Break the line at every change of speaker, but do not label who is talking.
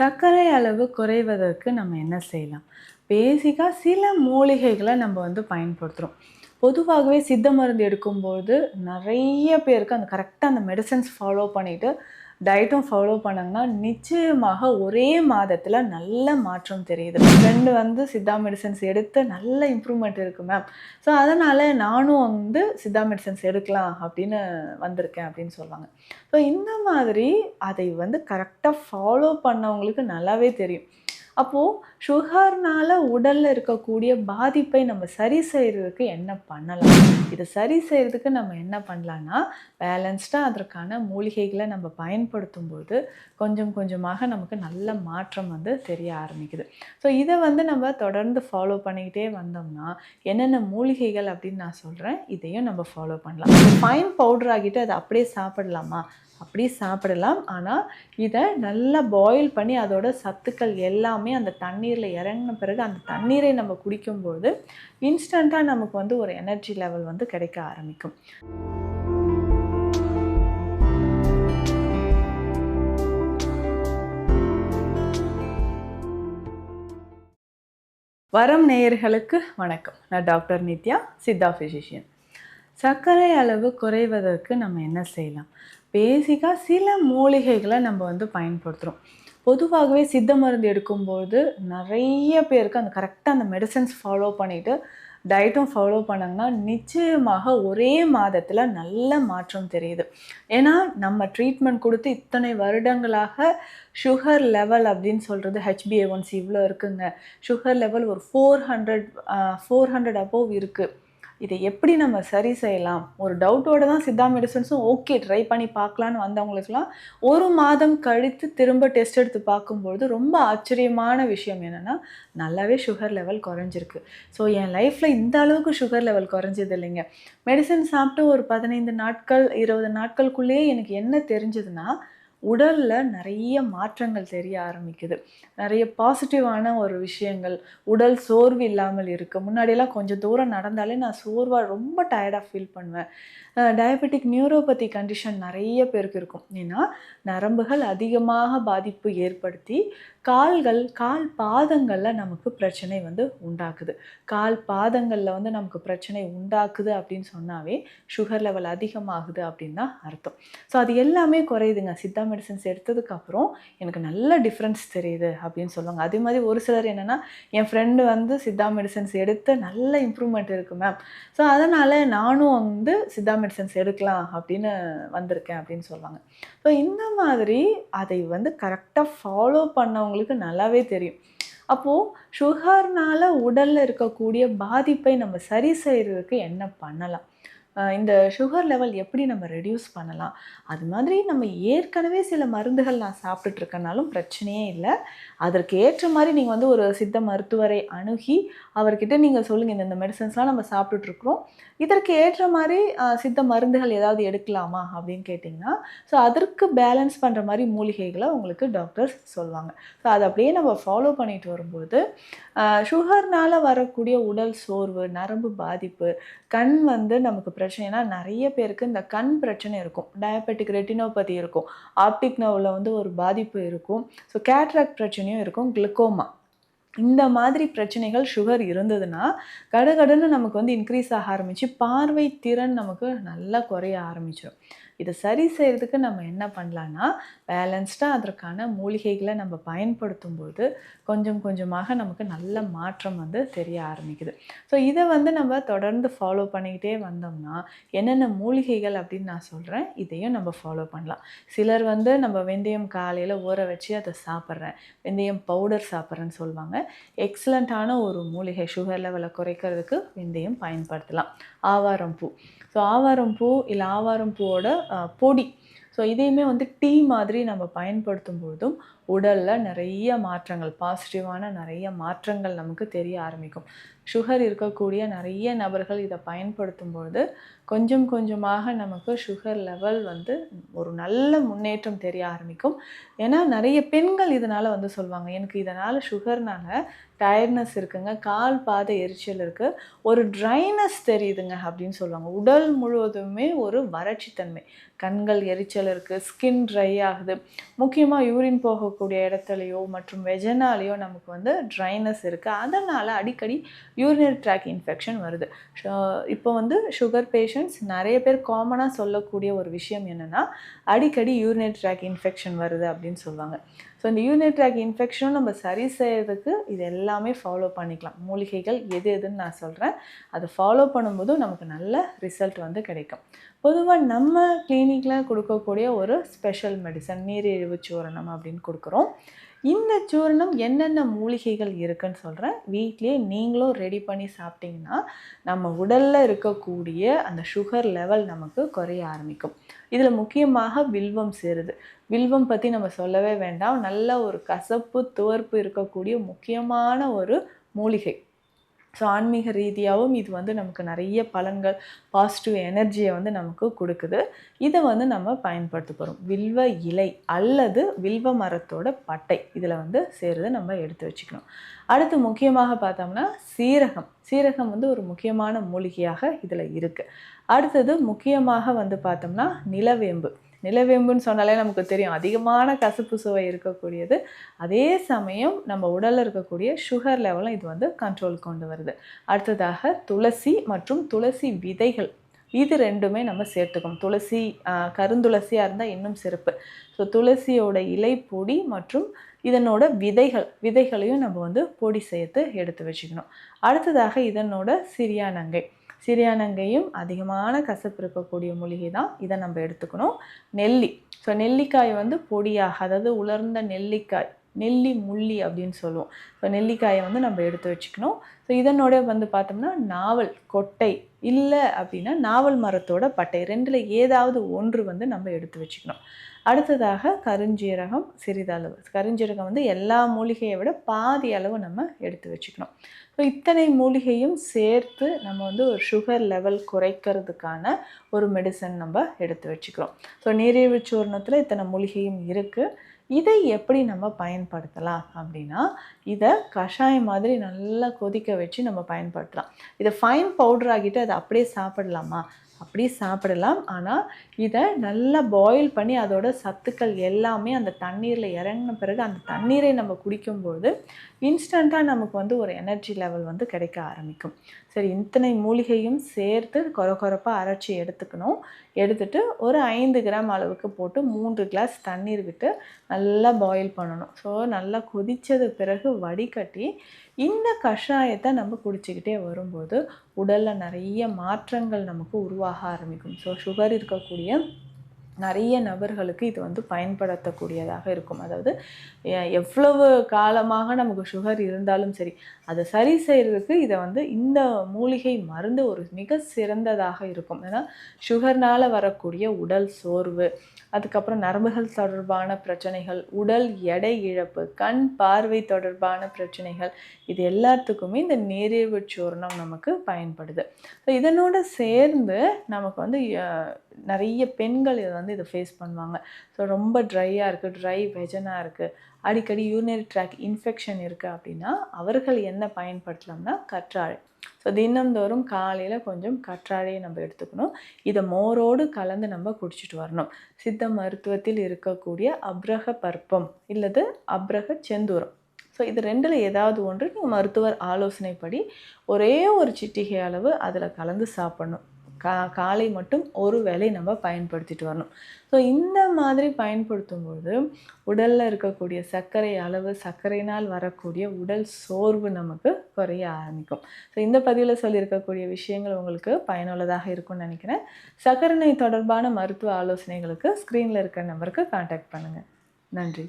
சர்க்கரை அளவு குறைவதற்கு நம்ம என்ன செய்யலாம்? பேசிக்காக சில மூலிகைகளை நம்ம வந்து பயன்படுத்துகிறோம் பொதுவாகவே சித்த மருந்து எடுக்கும்போது நிறைய பேருக்கு அந்த கரெக்டாக அந்த மெடிசன்ஸ் ஃபாலோ பண்ணிவிட்டு டயட்டும் ஃபாலோ பண்ணாங்கன்னா நிச்சயமாக ஒரே மாதத்தில் நல்ல மாற்றம் தெரியுது. ஃப்ரெண்டு வந்து சித்தா மெடிசன்ஸ் எடுத்து நல்ல இம்ப்ரூவ்மெண்ட் இருக்குது மேம் ஸோ அதனால் நானும் வந்து சித்தா மெடிசன்ஸ் எடுக்கலாம் அப்படின்னு வந்திருக்கேன் அப்படின்னு சொல்லுவாங்க. ஸோ இந்த மாதிரி அதை வந்து கரெக்டாக ஃபாலோ பண்ணவங்களுக்கு நல்லாவே தெரியும். அப்போது சுகர்னால் உடலில் இருக்கக்கூடிய பாதிப்பை நம்ம சரி செய்கிறதுக்கு என்ன பண்ணலாம்? இதை சரி செய்கிறதுக்கு நம்ம என்ன பண்ணலான்னா பேலன்ஸ்டாக அதற்கான மூலிகைகளை நம்ம பயன்படுத்தும் போது கொஞ்சம் கொஞ்சமாக நமக்கு நல்ல மாற்றம் வந்து தெரிய ஆரம்பிக்குது. ஸோ இதை வந்து நம்ம தொடர்ந்து ஃபாலோ பண்ணிக்கிட்டே வந்தோம்னா என்னென்ன மூலிகைகள் அப்படின்னு நான் சொல்கிறேன் இதையும் நம்ம ஃபாலோ பண்ணலாம். ஃபைன் பவுடர் ஆகிட்டு அதை அப்படியே சாப்பிடலாமா? அப்படி சாப்பிடலாம். ஆனால் இதை நல்லா பாயில் பண்ணி அதோட சத்துக்கள் எல்லாமே அந்த தண்ணி தண்ணீரில் இறங்கின பிறகு அந்த தண்ணீரை நம்ம குடிக்கும்போது இன்ஸ்டண்ட்டாக நமக்கு வந்து ஒரு எனர்ஜி லெவல் வந்து கிடைக்க ஆரம்பிக்கும். வரம் நேயர்களுக்கு வணக்கம். நான் டாக்டர் நித்யா சித்தா ஃபிசிஷியன் சர்க்கரை அளவு குறைவதற்கு நம்ம என்ன செய்யலாம்? பேசிக்காக சில மூலிகைகளை நம்ம வந்து பயன்படுத்துகிறோம் பொதுவாகவே சித்த மருந்து எடுக்கும்போது நிறைய பேருக்கு அந்த கரெக்டாக அந்த மெடிசன்ஸ் ஃபாலோ பண்ணிவிட்டு டயட்டும் ஃபாலோ பண்ணாங்கன்னா நிச்சயமாக ஒரே மாதத்தில் நல்ல மாற்றம் தெரியுது. ஏன்னா நம்ம ட்ரீட்மெண்ட் கொடுத்து இத்தனை வருடங்களாக சுகர் லெவல் அப்படின்னு சொல்கிறது ஹெச்பிஏ ஒன்ஸ் இவ்வளோ இருக்குங்க. சுகர் லெவல் ஒரு four hundred four hundred above இருக்குது இதை எப்படி நம்ம சரி செய்யலாம்? ஒரு டவுட்டோட தான் சித்தா மெடிசன்ஸும் ஓகே ட்ரை பண்ணி பார்க்கலான்னு வந்தவங்களுக்குலாம் ஒரு மாதம் கழித்து திரும்ப டெஸ்ட் எடுத்து பார்க்கும்பொழுது ரொம்ப ஆச்சரியமான விஷயம் என்னென்னா நல்லாவே சுகர் லெவல் குறைஞ்சிருக்கு. ஸோ என் லைஃப்பில் இந்த அளவுக்கு சுகர் லெவல் குறைஞ்சது இல்லைங்க. மெடிசன் சாப்பிட்டு ஒரு பதினைந்து நாட்கள் இருபது நாட்களுக்குள்ளேயே எனக்கு என்ன தெரிஞ்சதுன்னா உடலில் நிறைய மாற்றங்கள் தெரிய ஆரம்பிக்குது. நிறைய பாசிட்டிவான ஒரு விஷயங்கள் உடல் சோர்வு இல்லாமல் இருக்குது முன்னாடியெல்லாம் கொஞ்சம் தூரம் நடந்தாலே நான் சோர்வாக ரொம்ப டயர்டாக ஃபீல் பண்ணுவேன். டயபெட்டிக் நியூரோபதி கண்டிஷன் நிறைய பேருக்கு இருக்கும். ஏன்னா நரம்புகள் அதிகமாக பாதிப்பு ஏற்படுத்தி கால்கள் கால் பாதங்களில் நமக்கு பிரச்சனை வந்து உண்டாக்குது. கால் பாதங்களில் வந்து நமக்கு பிரச்சனை உண்டாக்குது அப்படின்னு சொன்னாவே சுகர் லெவல் அதிகமாகுது அப்படின்னு தான் அர்த்தம். ஸோ அது எல்லாமே குறையுதுங்க. சித்தா மெடிசன்ஸ் எடுத்ததுக்கப்புறம் எனக்கு நல்ல டிஃப்ரென்ஸ் தெரியுது அப்படின்னு சொல்லுவாங்க. அதே மாதிரி ஒரு சிலர் என்னென்னா என் ஃப்ரெண்டு வந்து சித்தா மெடிசன்ஸ் எடுத்து நல்ல இம்ப்ரூவ்மெண்ட் இருக்குது மேம் ஸோ அதனால் நானும் வந்து சித்தா மெடிசன்ஸ் எடுக்கலாம் அப்படின்னு வந்திருக்கேன் அப்படின்னு சொல்லுவாங்க. ஸோ இந்த மாதிரி அதை வந்து கரெக்டாக ஃபாலோ இருக்கிறவங்களுக்கு நல்லாவே தெரியும். அப்போது சுகர்னால் உடலில் இருக்கக்கூடிய பாதிப்பை நம்ம சரி செய்கிறதுக்கு என்ன பண்ணலாம்? இந்த சுகர் லெவல் எப்படி நம்ம ரெடியூஸ் பண்ணலாம்? அது மாதிரி நம்ம ஏற்கனவே சில மருந்துகள் நான் சாப்பிட்டுட்டு இருக்கனாலும் பிரச்சனையே இல்லை. அதற்கு ஏற்ற மாதிரி நீங்கள் வந்து ஒரு சித்த மருத்துவரை அணுகி அவர்கிட்ட நீங்கள் சொல்லுங்கள் இந்த இந்த மெடிசன்ஸ்லாம் நம்ம சாப்பிட்டுட்ருக்குறோம் இதற்கு ஏற்ற மாதிரி சித்த மருந்துகள் ஏதாவது எடுக்கலாமா அப்படின்னு கேட்டிங்கன்னா ஸோ அதற்கு பேலன்ஸ் பண்ணுற மாதிரி மூலிகைகளை உங்களுக்கு டாக்டர்ஸ் சொல்லுவாங்க. ஸோ அதை அப்படியே நம்ம ஃபாலோ பண்ணிட்டு வரும்போது சுகர்னால் வரக்கூடிய உடல் சோர்வு நரம்பு பாதிப்பு கண் வந்து நமக்கு பிரச்சனைனா நிறைய பேருக்கு இந்த கண் பிரச்சனை இருக்கும். டயபெட்டிக் ரெட்டினோபதி இருக்கும். ஆப்டிக் நவ்வில் வந்து ஒரு பாதிப்பு இருக்கும். ஸோ கேட்ராக்ட் பிரச்சனையும் இருக்கும். கிளுக்கோமா இந்த மாதிரி பிரச்சனைகள் சுகர் இருந்ததுன்னா கடகடன்னு நமக்கு வந்து இன்க்ரீஸ் ஆக ஆரம்பித்து பார்வை திறன் நமக்கு நல்லா குறைய ஆரம்பிச்சிடும் இதை சரி செய்கிறதுக்கு நம்ம என்ன பண்ணலான்னா பேலன்ஸ்டாக அதற்கான மூலிகைகளை நம்ம பயன்படுத்தும் போது கொஞ்சம் கொஞ்சமாக நமக்கு நல்ல மாற்றம் வந்து தெரிய ஆரம்பிக்குது. ஸோ இதை வந்து நம்ம தொடர்ந்து ஃபாலோ பண்ணிக்கிட்டே வந்தோம்னா என்னென்ன மூலிகைகள் அப்படின்னு நான் சொல்கிறேன் இதையும் நம்ம ஃபாலோ பண்ணலாம். சிலர் வந்து நம்ம வெந்தயம் காலையில் ஊற வச்சு அதை சாப்பிட்றேன். வெந்தயம் பவுடர் சாப்பிட்றேன்னு சொல்லுவாங்க. எக்ஸலண்ட்டான ஒரு மூலிகை சுகர் லெவலை குறைக்கிறதுக்கு வெந்தயம் பயன்படுத்தலாம். ஆவாரம் பூ. ஸோ ஆவாரம் பூ இல்லை ஆவாரம் பூவோட பொடி. ஸோ இதையுமே வந்து டீ மாதிரி நம்ம பயன்படுத்தும் பொழுதும் உடலில் நிறைய மாற்றங்கள் பாசிட்டிவான நிறைய மாற்றங்கள் நமக்கு தெரிய ஆரம்பிக்கும். சுகர் இருக்கக்கூடிய நிறைய நபர்கள் இதை பயன்படுத்தும் பொழுது கொஞ்சம் கொஞ்சமாக நமக்கு சுகர் லெவல் வந்து ஒரு நல்ல முன்னேற்றம் தெரிய ஆரம்பிக்கும். ஏன்னா நிறைய பெண்கள் இதனால் வந்து சொல்லுவாங்க எனக்கு இதனால் சுகர்னால் டயர்ட்னஸ் இருக்குங்க கால் பாத எரிச்சல் இருக்குது ஒரு ட்ரைனஸ் தெரியுதுங்க அப்படின்னு சொல்லுவாங்க உடல் முழுவதுமே ஒரு வறட்சித்தன்மை. கண்கள் எரிச்சல் இருக்குது ஸ்கின் ட்ரை ஆகுது. முக்கியமாக யூரின் போகக்கூடிய இடத்துலையோ மற்றும் வெஜனாலேயோ நமக்கு வந்து ட்ரைனஸ் இருக்குது அதனால் அடிக்கடி யூரினரி ட்ராக் இன்ஃபெக்ஷன் வருது. ஷ- இப்போ வந்து சுகர் பேஷண்ட்ஸ் நிறைய பேர் காமனாக சொல்லக்கூடிய ஒரு விஷயம் என்னென்னா அடிக்கடி யூரினரி ட்ராக் இன்ஃபெக்ஷன் வருது அப்படின்னு சொல்லுவாங்க. ஸோ இந்த யூரினரி ட்ராக் இன்ஃபெக்ஷனும் நம்ம சரி செய்யறதுக்கு இது எல்லாமே ஃபாலோ பண்ணிக்கலாம். மூலிகைகள் எது எதுன்னு நான் சொல்கிறேன் அதை ஃபாலோ பண்ணும்போதும் நமக்கு நல்ல ரிசல்ட் வந்து கிடைக்கும். பொதுவாக நம்ம கிளினிக்கில் கொடுக்கக்கூடிய ஒரு ஸ்பெஷல் மெடிசன் நீரிழிவு சூரணம் அப்படின்னு கொடுக்குறோம். இந்த சூரணம் என்னென்ன மூலிகைகள் இருக்குன்னு சொல்கிறேன் வீட்லேயே நீங்களும் ரெடி பண்ணி சாப்பிட்டிங்கன்னா நம்ம உடலில் இருக்கக்கூடிய அந்த சுகர் லெவல் நமக்கு குறைய ஆரம்பிக்கும். இதில் முக்கியமாக வில்வம் சேருது. வில்வம் பற்றி நம்ம சொல்லவே வேண்டாம். நல்ல ஒரு கசப்பு துவர்ப்பு இருக்கக்கூடிய முக்கியமான ஒரு மூலிகை. ஸோ ஆன்மீக ரீதியாகவும் இது வந்து நமக்கு நிறைய பலன்கள் பாசிட்டிவ் எனர்ஜியை வந்து நமக்கு கொடுக்குது. இதை வந்து நம்ம பயன்படுத்த போகிறோம் வில்வ இலை அல்லது வில்வ மரத்தோட பட்டை. இதில் வந்து சேருதை நம்ம எடுத்து வச்சுக்கணும். அடுத்து முக்கியமாக பார்த்தோம்னா சீரகம். சீரகம் வந்து ஒரு முக்கியமான மூலிகையாக இதில் இருக்குது அடுத்தது முக்கியமாக வந்து பார்த்தோம்னா நிலவேம்பு. நிலவேம்புன்னு சொன்னாலே நமக்கு தெரியும். அதிகமான கசப்பு சுவை இருக்கக்கூடியது. அதே சமயம் நம்ம உடலில் இருக்கக்கூடிய சுகர் லெவலும் இது வந்து கண்ட்ரோல் கொண்டு வருது. அடுத்ததாக துளசி மற்றும் துளசி விதைகள். இது ரெண்டுமே நம்ம சேர்த்துக்கணும். துளசி கருந்துளசியாக இருந்தால் இன்னும் சிறப்பு. ஸோ துளசியோட இலை பொடி மற்றும் இதனோட விதைகள். விதைகளையும் நம்ம வந்து பொடி சேர்த்து எடுத்து வச்சுக்கணும். அடுத்ததாக இதனோட சிறியானங்கை சிறியானங்கையும் அதிகமான கசப்பு இருக்கக்கூடிய மூலிகை தான் இதை நம்ம எடுத்துக்கணும். நெல்லி. ஸோ நெல்லிக்காய் வந்து பொடியாக அதாவது உலர்ந்த நெல்லிக்காய் நெல்லி முள்ளி அப்படின்னு சொல்லுவோம். ஸோ நெல்லிக்காயை வந்து நம்ம எடுத்து வச்சுக்கணும். ஸோ இதனோட வந்து பார்த்தோம்னா நாவல் கொட்டை இல்லை அப்படின்னா நாவல் மரத்தோட பட்டை. ரெண்டில் ஏதாவது ஒன்று வந்து நம்ம எடுத்து வச்சுக்கணும். அடுத்ததாக கருஞ்சீரகம் சிறிதளவு. கருஞ்சீரகம் வந்து எல்லா மூலிகையை விட பாதி அளவு நம்ம எடுத்து வச்சுக்கணும். ஸோ இத்தனை மூலிகையும் சேர்த்து நம்ம வந்து ஒரு சுகர் லெவல் குறைக்கிறதுக்கான ஒரு மெடிசன் நம்ம எடுத்து வச்சுக்கிறோம். ஸோ நீரிழிவு சூர்ணத்தில் இத்தனை மூலிகையும் இருக்குது இதை எப்படி நம்ம பயன்படுத்தலாம் அப்படின்னா இதை கஷாயம் மாதிரி நல்லா கொதிக்க வச்சு நம்ம பயன்படுத்தலாம். இதை ஃபைன் பவுடர் ஆகிட்டு அதை அப்படியே சாப்பிடலாமா? அப்படியே சாப்பிடலாம். ஆனால் இதை நல்லா பாயில் பண்ணி அதோட சத்துக்கள் எல்லாமே அந்த தண்ணீரில் இறங்கின பிறகு அந்த தண்ணீரை நம்ம குடிக்கும்போது இன்ஸ்டண்ட்டாக நமக்கு வந்து ஒரு எனர்ஜி லெவல் வந்து கிடைக்க ஆரம்பிக்கும். சரி இத்தனை மூலிகையும் சேர்த்து கொர கொரப்பாக அரைச்சி எடுத்துக்கணும். எடுத்துட்டு ஒரு ஐந்து கிராம் அளவுக்கு போட்டு மூன்று கிளாஸ் தண்ணீர் விட்டு நல்லா பாயில் பண்ணணும். ஸோ நல்லா கொதித்தது பிறகு வடிகட்டி இந்த கஷாயத்தை நம்ம குடிச்சிக்கிட்டே வரும்போது உடலில் நிறைய மாற்றங்கள் நமக்கு உருவாக ஆரம்பிக்கும். ஸோ சுகர் இருக்கக்கூடிய நிறைய நபர்களுக்கு இது வந்து பயன்படுத்தக்கூடியதாக இருக்கும். அதாவது எவ்வளவு காலமாக நமக்கு சுகர் இருந்தாலும் சரி அதை சரி செய்கிறதுக்கு இதை வந்து இந்த மூலிகை மருந்து ஒரு மிக சிறந்ததாக இருக்கும். ஏன்னா சுகர்னால் வரக்கூடிய உடல் சோர்வு அதுக்கப்புறம் நரம்புகள் தொடர்பான பிரச்சனைகள் உடல் எடை இழப்பு கண் பார்வை தொடர்பான பிரச்சனைகள் இது எல்லாத்துக்குமே இந்த நீரிழிவு சூர்ணம் நமக்கு பயன்படுது. ஸோ இதனோட சேர்ந்து நமக்கு வந்து நிறைய பெண்கள் இதை வந்து இதை ஃபேஸ் பண்ணுவாங்க. ஸோ ரொம்ப ட்ரையாக இருக்குது ட்ரை வெஜனாக இருக்குது அடிக்கடி யூரினரி ட்ராக் இன்ஃபெக்ஷன் இருக்குது அப்படின்னா அவர்கள் என்ன பயன்படுத்தலாம்னா கற்றாழை. ஸோ தினந்தோறும் காலையில் கொஞ்சம் கற்றாழையை நம்ம எடுத்துக்கணும். இதை மோரோடு கலந்து நம்ம குடிச்சிட்டு வரணும். சித்த மருத்துவத்தில் இருக்கக்கூடிய அப்ரக பற்பம் இல்லது அப்ரக செந்தூரம். ஸோ இது ரெண்டில் ஏதாவது ஒன்று நீங்கள் மருத்துவர் ஆலோசனைப்படி ஒரே ஒரு சிட்டிகை அளவு அதில் கலந்து சாப்பிடணும். கா காலை மட்டும் ஒரு வேளை நம்ம பயன்படுத்திட்டு வரணும். ஸோ இந்த மாதிரி பயன்படுத்தும்போது உடலில் இருக்கக்கூடிய சர்க்கரை அளவு சர்க்கரையினால் வரக்கூடிய உடல் சோர்வு நமக்கு குறைய ஆரம்பிக்கும். ஸோ இந்த பதிவில் சொல்லியிருக்கக்கூடிய விஷயங்கள் உங்களுக்கு பயனுள்ளதாக இருக்கும்னு நினைக்கிறேன். சர்க்கரை நோய் தொடர்பான மருத்துவ ஆலோசனைகளுக்கு ஸ்க்ரீனில் இருக்கிற நம்பருக்கு காண்டாக்ட் பண்ணுங்கள் நன்றி.